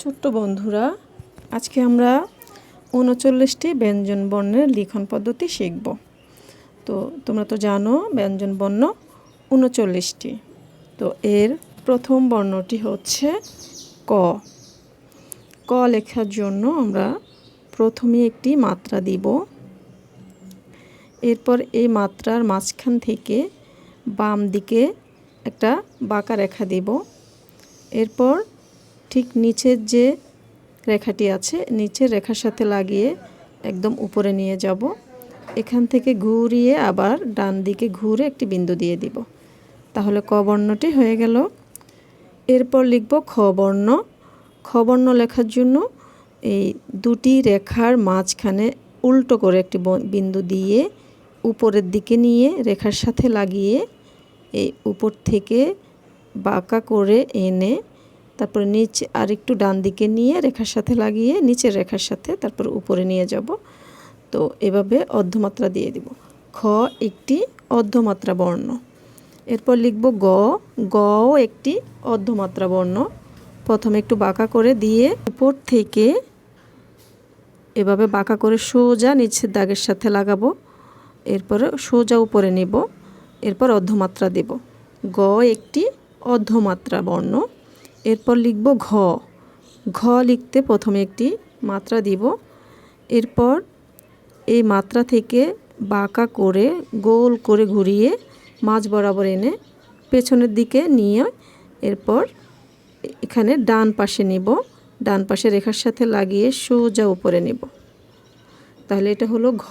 ছোট্ট বন্ধুরা, আজকে আমরা উনচল্লিশটি ব্যঞ্জন বর্ণের লিখন পদ্ধতি শিখব। তো তোমরা তো জানো ব্যঞ্জন বর্ণ উনচল্লিশটি। তো এর প্রথম বর্ণটি হচ্ছে ক। ক লেখার জন্য আমরা প্রথমে একটি মাত্রা দিব। এরপর এই মাত্রার মাঝখান থেকে বাম দিকে একটা বাঁকা রেখা দিব। এরপর ঠিক নিচের যে রেখাটি আছে, নিচের রেখার সাথে লাগিয়ে একদম উপরে নিয়ে যাব। এখান থেকে ঘুরিয়ে আবার ডান দিকে ঘুরে একটি বিন্দু দিয়ে দিব। তাহলে ক বর্ণটি হয়ে গেল। এরপর লিখব খ বর্ণ। খ বর্ণ লেখার জন্য এই দুটি রেখার মাঝখানে উল্টো করে একটি বিন্দু দিয়ে উপরের দিকে নিয়ে রেখার সাথে লাগিয়ে এই উপর থেকে বাঁকা করে এনে তারপরে নিচে আর একটু ডান দিকে নিয়ে রেখার সাথে লাগিয়ে নিচের রেখার সাথে তারপর উপরে নিয়ে যাব। তো এভাবে অর্ধমাত্রা দিয়ে দিব। খ একটি অর্ধমাত্রা বর্ণ। এরপর লিখব গ। গও একটি অর্ধমাত্রা বর্ণ। প্রথমে একটু বাঁকা করে দিয়ে উপর থেকে এভাবে বাঁকা করে সোজা নিচের দাগের সাথে লাগাবো। এরপরে সোজা উপরে নিব। এরপর অর্ধমাত্রা দেব। গ একটি অর্ধমাত্রা বর্ণ। এরপর লিখব ঘ। ঘ লিখতে প্রথমে একটি মাত্রা দিব। এরপর এই মাত্রা থেকে বাঁকা করে, গোল করে ঘুরিয়ে মাঝ বরাবর এনে পেছনের দিকে নিয়ে এরপর এখানে ডান পাশে নিব। ডান পাশে রেখার সাথে লাগিয়ে সোজা উপরে নিব। তাহলে এটা হলো ঘ।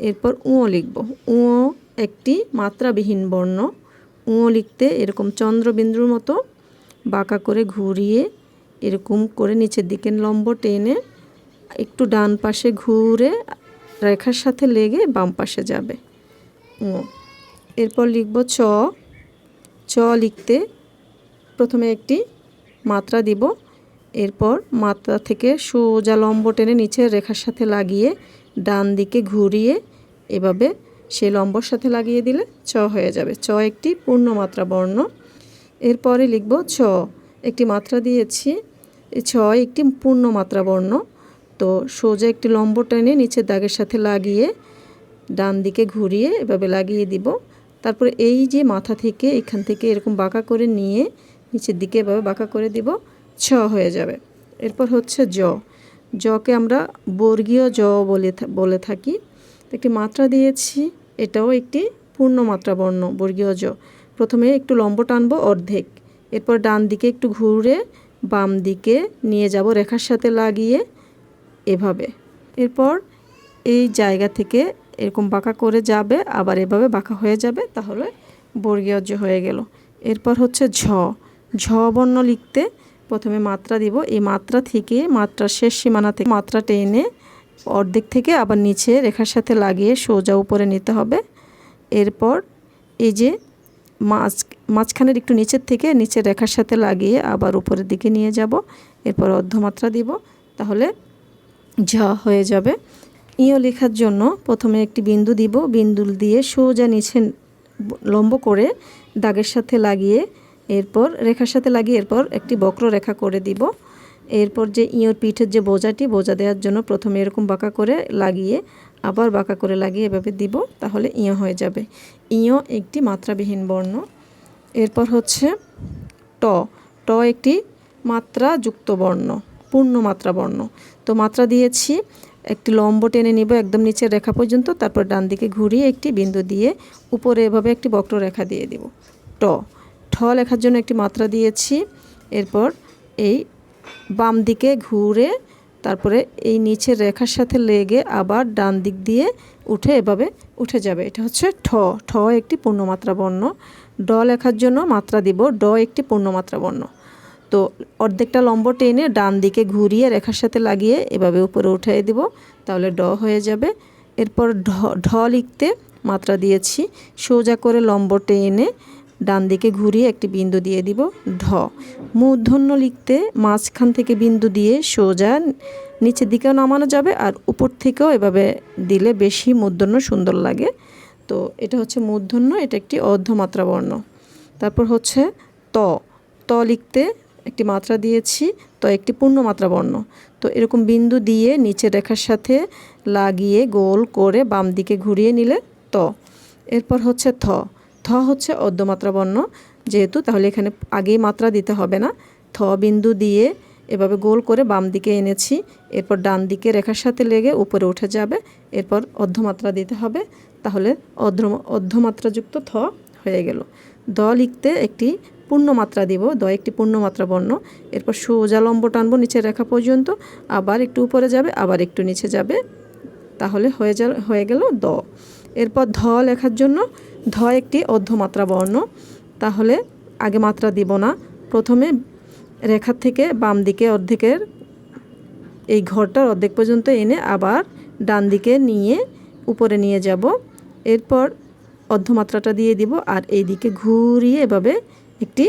এরপর উঁ লিখব। উঁ একটি মাত্রাবিহীন বর্ণ। উঁ লিখতে এরকম চন্দ্রবিন্দুর মতো বাঁকা করে ঘুরিয়ে এরকম করে নিচের দিকে লম্ব টেনে একটু ডান পাশে ঘুরে রেখার সাথে লেগে বাম পাশে যাবে। এরপর লিখব চ। চ লিখতে প্রথমে একটি মাত্রা দিব। এরপর মাত্রা থেকে সোজা লম্ব টেনে নিচের রেখার সাথে লাগিয়ে ডান দিকে ঘুরিয়ে এভাবে সে লম্বর সাথে লাগিয়ে দিলে চ হয়ে যাবে। চ একটি পূর্ণমাত্রা বর্ণ। এরপরে লিখব ছ। একটি মাত্রা দিয়েছি। ছ একটি পূর্ণ মাত্রা বর্ণ। তো সোজা একটি লম্ব টেনে নিচের দাগের সাথে লাগিয়ে ডান দিকে ঘুরিয়ে এভাবে লাগিয়ে দিব। তারপরে এই যে মাথা থেকে এখান থেকে এরকম বাঁকা করে নিয়ে নিচের দিকে এভাবে বাঁকা করে দিব, ছ হয়ে যাবে। এরপর হচ্ছে জ। জকে আমরা বর্গীয় জ বলে বলে থাকি। একটি মাত্রা দিয়েছি। এটাও একটি পূর্ণ মাত্রা বর্ণ, বর্গীয় জ। প্রথমে একটু লম্ব টানবো অর্ধেক। এরপর ডান দিকে একটু ঘুরে বাম দিকে নিয়ে যাব রেখার সাথে লাগিয়ে এভাবে। এরপর এই জায়গা থেকে এরকম বাঁকা করে যাবে, আবার এভাবে বাঁকা হয়ে যাবে, তাহলে বর্গীয় জ হয়ে গেল। এরপর হচ্ছে ঝ। ঝ বর্ণ লিখতে প্রথমে মাত্রা দিব। এই মাত্রা থেকে মাত্রার শেষ সীমানা থেকে মাত্রা টেনে অর্ধেক থেকে আবার নিচে রেখার সাথে লাগিয়ে সোজা উপরে নিতে হবে। এরপর এই যে মাছ মাঝখানের একটু নিচের থেকে নিচের রেখার সাথে লাগিয়ে আবার উপরের দিকে নিয়ে যাব। এরপর অর্ধমাত্রা দিব। তাহলে ঝ হয়ে যাবে। ইও লেখার জন্য প্রথমে একটি বিন্দু দিব। বিন্দু দিয়ে সোজা নিচে লম্ব করে দাগের সাথে লাগিয়ে এরপর রেখার সাথে লাগিয়ে এরপর একটি বক্র রেখা করে দিব। এরপর যে ইঁয়োর পিঠের যে বোঝাটি, বোঝা দেওয়ার জন্য প্রথমে এরকম বাঁকা করে লাগিয়ে আবার বাঁকা করে লাগিয়ে এভাবে দিব, তাহলে ইঁয়ো হয়ে যাবে। ইঁয়ো একটি মাত্রাবিহীন বর্ণ। এরপর হচ্ছে ট। ট একটি মাত্রা যুক্ত বর্ণ, পূর্ণ মাত্রা বর্ণ। তো মাত্রা দিয়েছি, একটি লম্ব টেনে নিব একদম নিচের রেখা পর্যন্ত, তারপর ডান দিকে ঘুরিয়ে একটি বিন্দু দিয়ে উপরে এভাবে একটি বক্ররেখা দিয়ে দিব। ট। ঠ লেখার জন্য একটি মাত্রা দিয়েছি, এরপর এই বাম দিকে ঘুরে তারপরে এই নিচের রেখার সাথে লেগে আবার ডান দিক দিয়ে উঠে এভাবে উঠে যাবে। এটা হচ্ছে ঠ। ঠ একটি পূর্ণমাত্রা বর্ণ। ড লেখার জন্য মাত্রা দিব। ড একটি পূর্ণমাত্রা বর্ণ। তো অর্ধেকটা লম্ব টেনে ডান দিকে ঘুরিয়ে রেখার সাথে লাগিয়ে এভাবে উপরে উঠিয়ে দিব। তাহলে ড হয়ে যাবে। এরপর ঢ ঢ লিখতে মাত্রা দিয়েছি। সোজা করে লম্ব টেনে ডান দিকে ঘুরিয়ে একটি বিন্দু দিয়ে দিব ঢ মূর্ধন্য লিখতে মাঝখান থেকে বিন্দু দিয়ে সোজা নিচের দিকেও নামানো যাবে আর উপর থেকেও এভাবে দিলে বেশি মূর্ধন্য সুন্দর লাগে। তো এটা হচ্ছে মূর্ধন্য, এটা একটি অর্ধমাত্রা বর্ণ। তারপর হচ্ছে ত। ত লিখতে একটি মাত্রা দিয়েছি, ত একটি পূর্ণমাত্রা বর্ণ। তো এরকম বিন্দু দিয়ে নিচের রেখার সাথে লাগিয়ে গোল করে বাম দিকে ঘুরিয়ে নিলে ত। এরপর হচ্ছে থ। থ হচ্ছে অর্ধমাত্রা বর্ণ। যেহেতু তাহলে এখানে আগেই মাত্রা দিতে হবে না। থ বিন্দু দিয়ে এভাবে গোল করে বাম দিকে এনেছি। এরপর ডান দিকে রেখার সাথে লেগে উপরে উঠে যাবে। এরপর অর্ধমাত্রা দিতে হবে। তাহলে অর্ধ, অর্ধমাত্রাযুক্ত থ হয়ে গেল। দ লিখতে একটি পূর্ণমাত্রা দিব। দ একটি পূর্ণমাত্রা বর্ণ। এরপর সোজা লম্ব টানবো নিচের রেখা পর্যন্ত। আবার একটু উপরে যাবে, আবার একটু নিচে যাবে। তাহলে হয়ে যা হয়ে গেল দ। এরপর ধ লেখার জন্য ধ একটি অর্ধমাত্রা বর্ণ, তাহলে আগে মাত্রা দিব না। প্রথমে রেখার থেকে বাম দিকে অর্ধেকের এই ঘরটার অর্ধেক পর্যন্ত এনে আবার ডান দিকে নিয়ে উপরে নিয়ে যাব। এরপর অর্ধমাত্রাটা দিয়ে দিব আর এই দিকে ঘুরিয়ে এভাবে একটি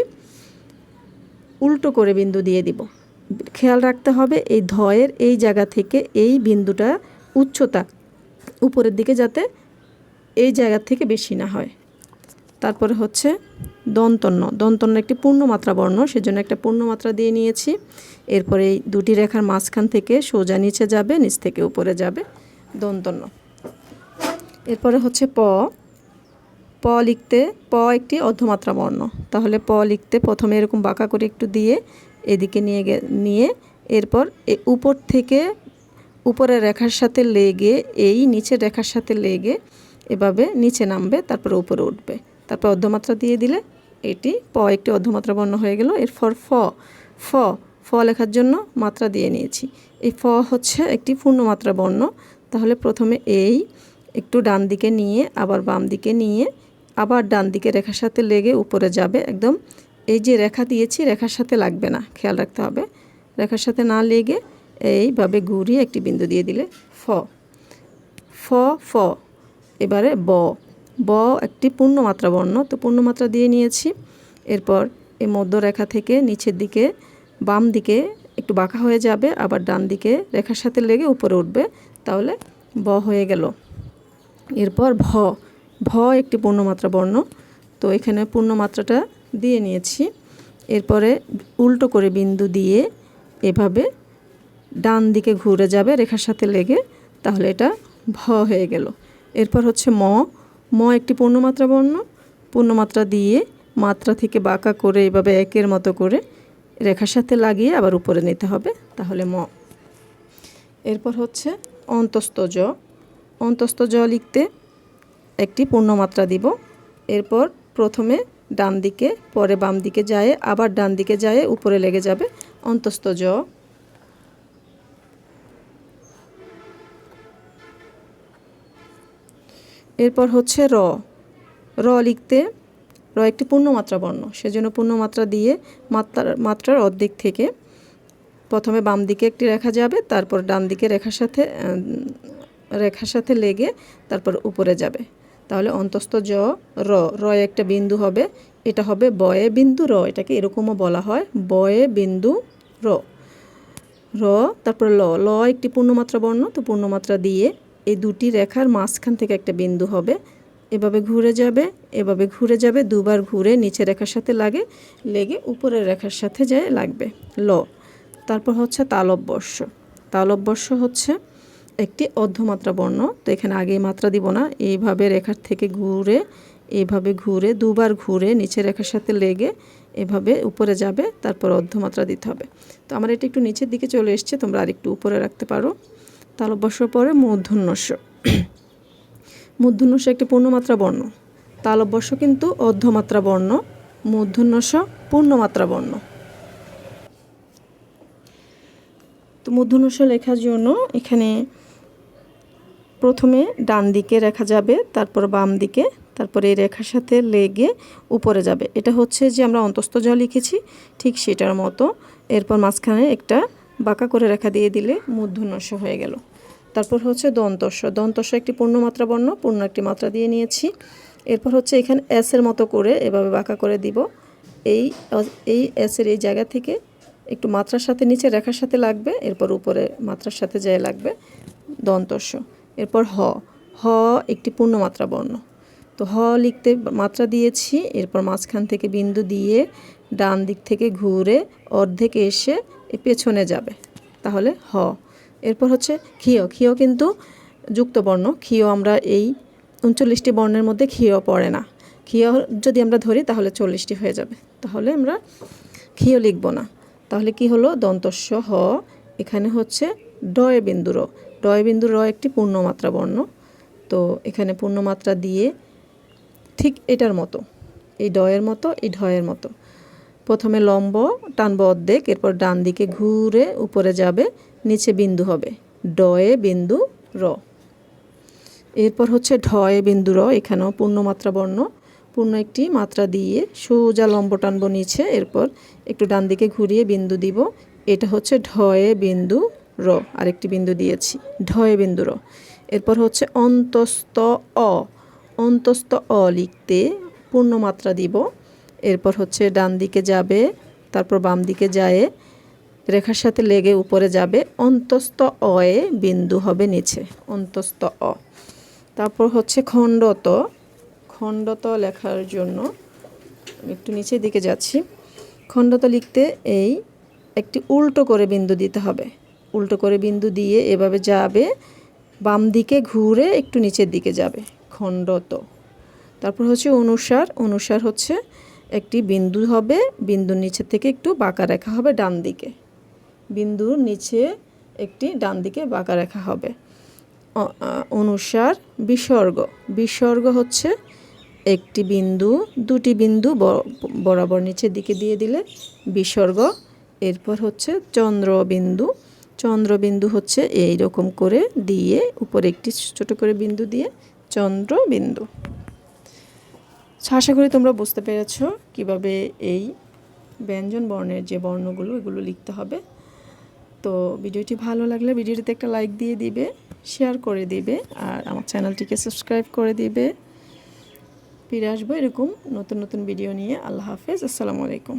উল্টো করে বিন্দু দিয়ে দিব। খেয়াল রাখতে হবে এই ধয়ের এই জায়গা থেকে এই বিন্দুটা উচ্চতা উপরের দিকে যাতে এই জায়গা থেকে বেশি না হয়। তারপরে হচ্ছে দন্তন্য। দন্তন্য একটি পূর্ণমাত্রা বর্ণ, সেজন্য একটা পূর্ণমাত্রা দিয়ে নিয়েছি। এরপরে এই দুটি রেখার মাঝখান থেকে সোজা নিচে যাবে, নিচ থেকে উপরে যাবে দন্তন্য। এরপরে হচ্ছে প। প লিখতে, প একটি অর্ধমাত্রা বর্ণ। তাহলে প লিখতে প্রথমে এরকম বাঁকা করে একটু দিয়ে এদিকে নিয়ে গে, নিয়ে এরপর উপর থেকে উপরের রেখার সাথে লেগে, এই নিচের রেখার সাথে লেগে এভাবে নিচে নামবে, তারপর উপরে উঠবে। তারপর অর্ধমাত্রা দিয়ে দিলে এটি প, একটি অর্ধমাত্রা বর্ণ হয়ে গেল। এরপর ফ ফ ফ লেখার জন্য মাত্রা দিয়ে নিয়েছি। এই ফ হচ্ছে একটি পূর্ণমাত্রা বর্ণ। তাহলে প্রথমে এই, একটু ডান দিকে নিয়ে, আবার বাম দিকে নিয়ে, আবার ডান দিকে রেখার সাথে লেগে উপরে যাবে একদম। এই যে রেখা দিয়েছি, রেখার সাথে লাগবে না, খেয়াল রাখতে হবে। রেখার সাথে না লেগে এইভাবে ঘুরিয়ে একটি বিন্দু দিয়ে দিলে ফ। ফ ফ। এবারে ব। ব একটি পূর্ণমাত্রা বর্ণ। তো পূর্ণমাত্রা দিয়ে নিয়েছি। এরপর এই মধ্যরেখা থেকে নিচের দিকে বাম দিকে একটু বাঁকা হয়ে যাবে, আবার ডান দিকে রেখার সাথে লেগে উপরে উঠবে। তাহলে ব হয়ে গেল। এরপর ভ। ভ একটি পূর্ণমাত্রা বর্ণ। তো এখানে পূর্ণমাত্রাটা দিয়ে নিয়েছি। এরপরে উল্টো করে বিন্দু দিয়ে এভাবে ডান দিকে ঘুরে যাবে রেখার সাথে লেগে। তাহলে এটা ভ হয়ে গেল। এরপর হচ্ছে ম। ম একটি পূর্ণমাত্রা বর্ণ। পূর্ণমাত্রা দিয়ে মাত্রা থেকে বাঁকা করে এভাবে একের মতো করে রেখার সাথে লাগিয়ে আবার উপরে নিতে হবে। তাহলে ম। এরপর হচ্ছে অন্তস্থ জ। অন্তস্থ জ লিখতে একটি পূর্ণমাত্রা দিব। এরপর প্রথমে ডান দিকে, পরে বাম দিকে যায়, আবার ডান দিকে যায়, উপরে লেগে যাবে। অন্তস্থ জ। এরপর হচ্ছে র। র লিখতে র একটি পূর্ণমাত্রা বর্ণ। সেজন্য পূর্ণমাত্রা দিয়ে মাত্রার মাত্রার অর্ধেক থেকে প্রথমে বাম দিকে একটি রেখা যাবে, তারপর ডান দিকে রেখার সাথে রেখার সাথে লেগে তারপর উপরে যাবে। তাহলে অন্তস্থ জ, র র একটা বিন্দু হবে, এটা হবে বয়ে বিন্দু র। এটাকে এরকমও বলা হয় বয়ে বিন্দু র। র, তারপর ল। ল একটি পূর্ণমাত্রা বর্ণ, তো পূর্ণমাত্রা দিয়ে এই দুটি রেখার মাঝখান থেকে একটা বিন্দু হবে। এভাবে ঘুরে যাবে, এভাবে ঘুরে যাবে, দুবার ঘুরে নিচে রেখার সাথে লাগে, লেগে উপরের রেখার সাথে যায়, লাগবে। ল। তারপর হচ্ছে তালববর্ষ তালববর্ষ হচ্ছে একটি অর্ধমাত্রা বর্ণ। তো এখানে আগেই মাত্রা দিব না। এইভাবে রেখার থেকে ঘুরে, এইভাবে ঘুরে, দুবার ঘুরে নিচে রেখার সাথে লেগে এভাবে উপরে যাবে, তারপর অর্ধমাত্রা দিতে হবে। তো আমার এটা একটু নিচের দিকে চলে এসছে, তোমরা আরেকটু উপরে রাখতে পারো। তালব্যস্য পরে মূর্ধন্যস্য মূর্ধন্যস্য একটি পূর্ণমাত্রা বর্ণ। তালব্যস্য কিন্তু অর্ধমাত্রা বর্ণ মূর্ধন্যস্য পূর্ণমাত্রা বর্ণ। তো মূর্ধন্যস্য লেখার জন্য এখানে প্রথমে ডান দিকে রেখা যাবে, তারপর বাম দিকে, তারপরে এই রেখার সাথে লেগে উপরে যাবে। এটা হচ্ছে যে আমরা অন্তস্থ জ লিখেছি, ঠিক সেটার মতো। এরপর মাঝখানে একটা বাঁকা করে রেখা দিয়ে দিলে মূর্ধন্যস্য হয়ে গেল। তারপর হচ্ছে দন্তস্য। দন্তস্য একটি পূর্ণমাত্রা বর্ণ, পূর্ণ একটি মাত্রা দিয়ে নিয়েছি। এরপর হচ্ছে এখানে এসের মতো করে এভাবে বাঁকা করে দিব। এই এই এসের এই জায়গা থেকে একটু মাত্রার সাথে নিচে রেখার সাথে লাগবে, এরপর উপরে মাত্রার সাথে যায় লাগবে দন্তস্য। এরপর হ। হ একটি পূর্ণমাত্রা বর্ণ। তো হ লিখতে মাত্রা দিয়েছি, এরপর মাঝখান থেকে বিন্দু দিয়ে ডান দিক থেকে ঘুরে অর্ধেক এসে পেছনে যাবে। তাহলে হ। এরপর হচ্ছে ক্ষীয়। ক্ষীয় কিন্তু যুক্ত বর্ণ ক্ষীয় আমরা এই উনচল্লিশটি বর্ণের মধ্যে ক্ষীয় পড়ে না। ক্ষীয় যদি আমরা ধরি, তাহলে চল্লিশটি হয়ে যাবে। তাহলে আমরা ক্ষীয় লিখব না। তাহলে কি হলো? দন্তস্ব হ। এখানে হচ্ছে ডয় বিন্দু র। ডয় বিন্দু র একটি পূর্ণমাত্রা বর্ণ। তো এখানে পূর্ণমাত্রা দিয়ে ঠিক এটার মতো। এই ডয়ের মতো, এই ঢয়ের মতো। প্রথমে লম্ব, টানবো অর্ধেক, এরপর ডান দিকে ঘুরে উপরে যাবে, নিচে বিন্দু হবে। ডয়ে বিন্দু র। এরপর হচ্ছে ঢয়ে বিন্দু র, এখানেও পূর্ণমাত্রা বর্ণ। পূর্ণ একটি মাত্রা দিয়ে সোজা লম্ব টানবো নিচে, এরপর একটু ডান দিকে ঘুরিয়ে বিন্দু দিব। এটা হচ্ছে ঢয়ে বিন্দু র, আরেকটি বিন্দু দিয়েছি। ঢয়ে বিন্দু র। এরপর হচ্ছে অন্তস্থ অ। অন্তস্থ অ লিখতে পূর্ণমাত্রা দিব। এরপর হচ্ছে ডান দিকে যাবে, তারপর বাম দিকে যায়, রেখার সাথে লেগে উপরে যাবে, অন্তস্থ অয়ে বিন্দু হবে নিচে, অন্তস্থ অ। তারপর হচ্ছে খণ্ডত খণ্ডত লেখার জন্য একটু নিচের দিকে যাচ্ছি। খণ্ডত লিখতে এই একটি উল্টো করে বিন্দু দিতে হবে। উল্টো করে বিন্দু দিয়ে এভাবে যাবে, বাম দিকে ঘুরে একটু নিচের দিকে যাবে, খণ্ডত। তারপর হচ্ছে অনুসার অনুসার হচ্ছে একটি বিন্দু হবে বিন্দুর নিচে থেকে একটু বাঁকা রেখা হবে ডান দিকে। বিন্দুর নিচে একটি ডান দিকে বাঁকা রেখা হবে। অনুসার বিসর্গ। বিসর্গ হচ্ছে একটি বিন্দু, দুটি বিন্দু বরাবর নিচের দিকে দিয়ে দিলে বিসর্গ। এরপর হচ্ছে চন্দ্রবিন্দু। চন্দ্রবিন্দু হচ্ছে এই রকম করে দিয়ে উপরে একটি ছোট করে বিন্দু দিয়ে চন্দ্রবিন্দু। আশা করি তোমরা বুঝতে পেরেছ কীভাবে এই ব্যঞ্জন বর্ণের যে বর্ণগুলো, এগুলো লিখতে হবে। তো ভিডিওটি ভালো লাগলে ভিডিওটিতে একটা লাইক দিয়ে দিবে, শেয়ার করে দিবে, আর আমার চ্যানেলটিকে সাবস্ক্রাইব করে দিবে। ফিরে আসব এরকম নতুন নতুন ভিডিও নিয়ে। আল্লাহ হাফেজ, আসসালামু আলাইকুম।